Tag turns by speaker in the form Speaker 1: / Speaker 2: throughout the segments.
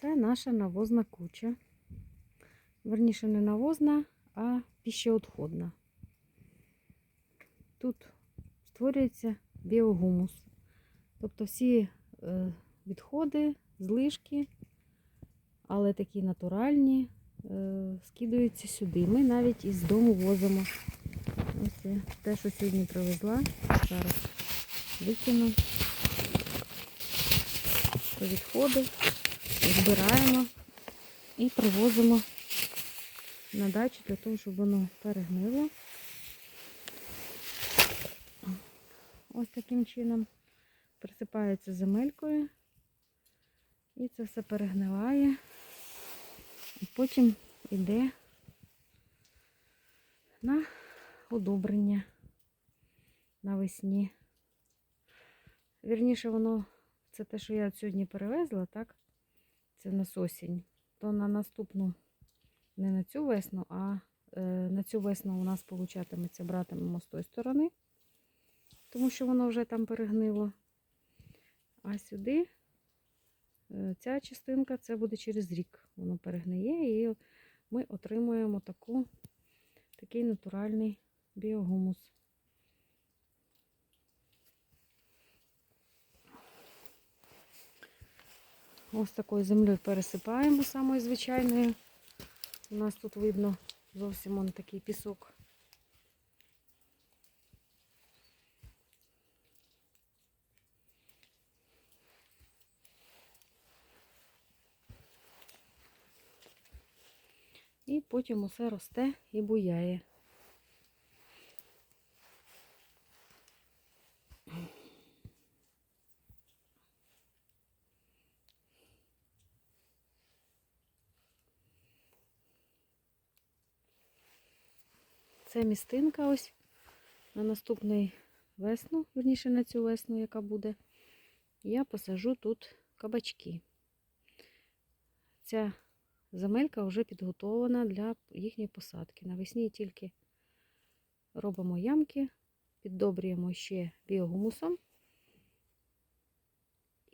Speaker 1: Це наша навозна куча. Верніше, не навозна, а піщеотходна. Тут створюється біогумус. Тобто всі е, відходи, злишки, але такі натуральні, е, скидаються сюди. Ми навіть із дому возимо. Ось це те, що сьогодні привезла. Зараз викину. То відходи збираємо і привозимо на дачу для того, щоб воно перегнило. Ось таким чином присипається земелькою. І це все перегниває. Потім йде на удобрення навесні. Вірніше, воно, це те, що я сьогодні перевезла, так? Це на осінь. То на наступну, не на цю весну, а е, на цю весну у нас получатиметься, братимемо з тої сторони, тому що воно вже там перегнило. А сюди е, ця частинка це буде через рік. Воно перегниє і ми отримуємо таку, такий натуральний біогумус. Ось такою землею пересипаємо самою звичайною. У нас тут видно зовсім он такий пісок. І потім усе росте і буяє. Це містинка ось на наступний весну, верніше на цю весну, яка буде. Я посажу тут кабачки. Ця земелька вже підготовлена для їхньої посадки. Навесні тільки робимо ямки, піддобрюємо ще біогумусом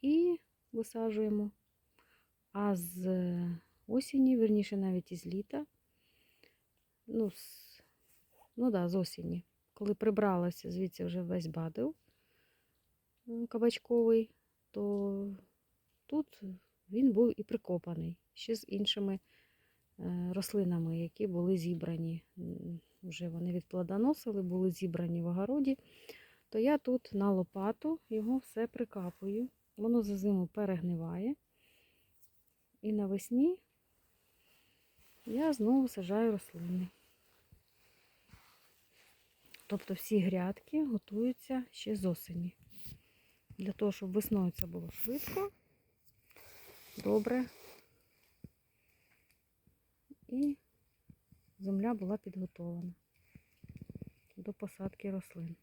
Speaker 1: і висаджуємо. А з осені, верніше навіть із літа, ну, з Ну да, з осені. Коли прибралося звідси вже весь бадил м, кабачковий, то тут він був і прикопаний ще з іншими е, рослинами, які були зібрані. Вже вони відплодоносили, були зібрані в огороді. То я тут на лопату його все прикапую. Воно за зиму перегниває. І навесні я знову сажаю рослини. Тобто всі грядки готуються ще з осені. Для того, щоб весною це було швидко, добре. І земля була підготовлена до посадки рослин.